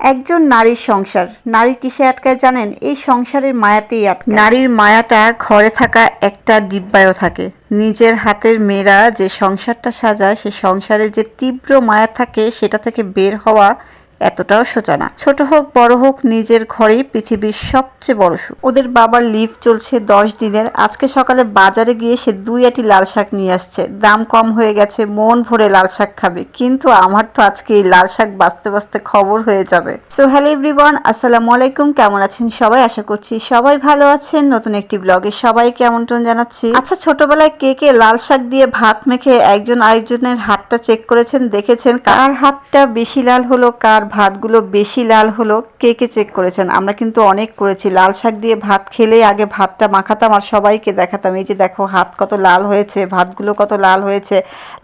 একজন নারীর সংসার। নারী কিসে আটকায় জানেন? এই সংসারের মায়াতেই আটকায়। নারীর মায়াটা ঘরে থাকা একটা ডিব্বায়ও থাকে। নিজের হাতের মেয়েরা যে সংসারটা সাজায়, সে সংসারে যে তীব্র মায়া থাকে, সেটা থেকে বের হওয়া এতটাও সোজা না। ছোট হোক, বড় হোক, নিজের ঘরেই পৃথিবীর সবচেয়ে বড় সুখ। ওদের বাবার লিভ চলছে দশ দিনের। আজকে সকালে বাজারে গিয়ে সে দুই আটি লাল শাক নিয়ে আসছে। দাম কম হয়ে গেছে, মন ভরে লাল শাক খাবে। কিন্তু আমার তো আজকে এই লাল শাক বাঁচতে বাঁচতে খবর হয়ে যাবে। সো হ্যালো এভরিওয়ান আসসালামু আলাইকুম। কেমন আছেন সবাই? আশা করছি সবাই ভালো আছেন। নতুন একটি ব্লগে সবাইকে আমন্ত্রণ জানাচ্ছি। আচ্ছা ছোটবেলায় কে কে লাল শাক দিয়ে ভাত মেখে একজন আরেকজনের হাতটা চেক করেছেন, দেখেছেন? কার হাতটা বেশি লাল হলো, কার ভাতগুলো বেশি লাল হলো, কে কে চেক করেছেন? আমরা কিন্তু অনেক করেছি। লাল শাক দিয়ে ভাত খেলে আগে ভাতটা মাখাতাম আর সবাইকে দেখাতাম। এই যে দেখো, হাত কত লাল হয়েছে, ভাতগুলো কত লাল হয়েছে,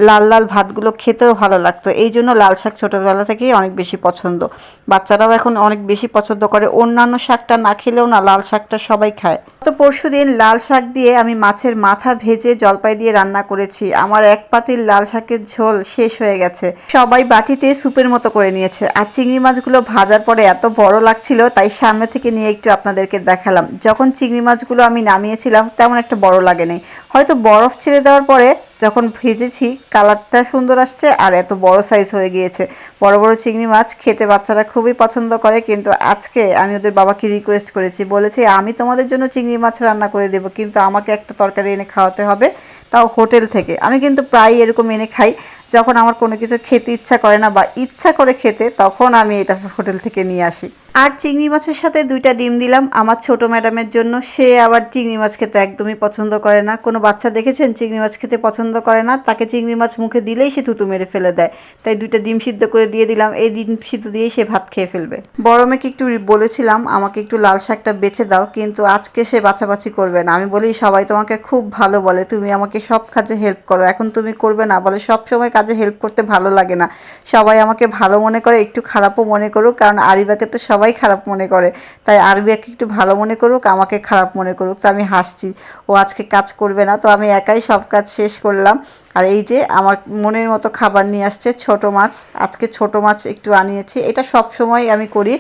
লাল লাল ভাতগুলো খেতেও ভালো লাগতো। এই জন্য লাল শাক ছোটোবেলা থেকেই অনেক বেশি পছন্দ। বাচ্চারাও এখন অনেক বেশি পছন্দ করে। অন্যান্য শাকটা না খেলেও না লাল শাকটা সবাই খায়। তো পরশু দিন লাল শাক দিয়ে আমি মাছের মাথা ভেজে জলপাই দিয়ে রান্না করেছি। আমার এক পাতিল লাল শাকের ঝোল শেষ হয়ে গেছে। সবাই বাটিতে স্যুপের মতো করে নিয়েছে। আর চিংড়ি মাছগুলো ভাজার পরে এত বড় লাগছিল, তাই সামনে থেকে নিয়ে একটু আপনাদেরকে দেখালাম। যখন চিংড়ি মাছগুলো আমি নামিয়েছিলাম, তেমন একটা বড় লাগে লাগেনি। হয়তো বরফ ছেড়ে দেওয়ার পরে যখন ভেজেছি, কালারটা সুন্দর আসছে আর এত বড় সাইজ হয়ে গিয়েছে। বড় বড় চিংড়ি মাছ খেতে বাচ্চারা খুবই পছন্দ করে, কিন্তু আজকে আমি ওদের বাবাকে রিকোয়েস্ট করেছি। বলেছি, আমি তোমাদের জন্য চিংড়ি মাছ রান্না করে দেবো, কিন্তু আমাকে একটা তরকারি এনে খাওয়াতে হবে, তাও হোটেল থেকে। আমি কিন্তু প্রায় এরকম এনে খাই। যখন আমার কোনো কিছু খেতে ইচ্ছা করে না বা ইচ্ছা করে খেতে, তখন আমি এটা হোটেল থেকে নিয়ে আসি। আর চিংড়ি মাছের সাথে দুইটা ডিম দিলাম আমার ছোট ম্যাডামের জন্য। সে আবার চিংড়ি মাছ খেতে একদমই পছন্দ করে না। কোনো বাচ্চা দেখেছেন চিংড়ি মাছ খেতে পছন্দ করে না? তাকে চিংড়ি মাছ মুখে দিলেই সে থুতু মেরে ফেলে দেয়। তাই দুইটা ডিম সিদ্ধ করে দিয়ে দিলাম। এই ডিম সিদ্ধ দিয়েই সে ভাত খেয়ে ফেলবে। বড় মেয়েকে একটু বলেছিলাম, আমাকে একটু লাল শাকটা বেছে দাও, কিন্তু আজকে সে বাছাবাছি করবে না। আমি বলি, সবাই তোমাকে খুব ভালো বলে। তুমি আমাকে সব কাজে হেল্প করো। এখন তুমি করবে না বলে সব সময় কাজে হেল্প করতে ভালো লাগে না। সবাই আমাকে ভালো মনে করে, একটু খারাপও মনে করুক, কারণ আরিবাকে তো সবাই খারাপ মনে করে। তাই আরবিয়াকে একটু ভালো মনে করুক, আমাকে খারাপ মনে করুক। তো আমি হাসছি, ও আজকে কাজ করবে না, তো আমি একাই সব কাজ শেষ করলাম। আর এই যে আমার মনের মতো খাবার নিয়ে আসছে, ছোট মাছ। আজকে ছোট মাছ একটু আনিয়েছি। এটা সব সময় আমি করি।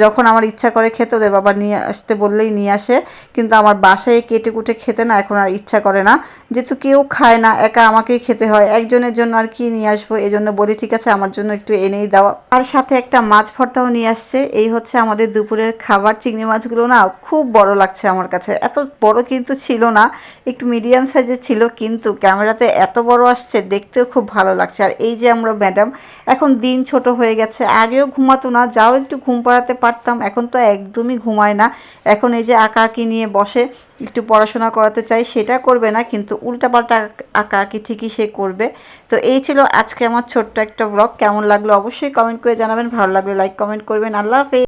যখন আমার ইচ্ছা করে খেতে ওদের বাবা নিয়ে আসতে বললেই নিয়ে আসে। কিন্তু আমার বাসায় কেটে কুটে খেতে না, এখন আর ইচ্ছা করে না। যেহেতু কেউ খায় না, একা আমাকেই খেতে হয়। একজনের জন্য আর কি নিয়ে আসব? এই জন্য বলি, ঠিক আছে, আমার জন্য একটু এনেই দেওয়া আর সাথে একটা মাছ ভর্তাও নিয়ে আসছে। এই হচ্ছে আমাদের দুপুরের খাবার। চিংড়ি মাছগুলো না খুব বড় লাগছে আমার কাছে। এত বড় কিন্তু ছিল না। একটু মিডিয়াম সাইজের ছিল কিন্তু ক্যামেরাতে এত বড় আসছে, দেখতেও খুব ভালো লাগছে। আর এই যে আমরা, ম্যাডাম, এখন দিন ছোট হয়ে গেছে, আগেও ঘুমাতো না, যাও একটু ঘুম পাড়াতে পারতাম, এখন তো একদমই ঘুমায় না। এখন এই যে আঁকা আঁকি নিয়ে বসে, একটু পড়াশোনা করাতে চাই, সেটা করবে না, কিন্তু উল্টাপাল্টা আঁকা আঁকি ঠিকই সে করবে। তো এই ছিল আজকে আমার ছোট্ট একটা ব্লগ, কেমন লাগল অবশ্যই কমেন্ট করে জানাবেন, ভালো লাগলে লাইক, কমেন্ট করবেন, আল্লাহ হাফেজ।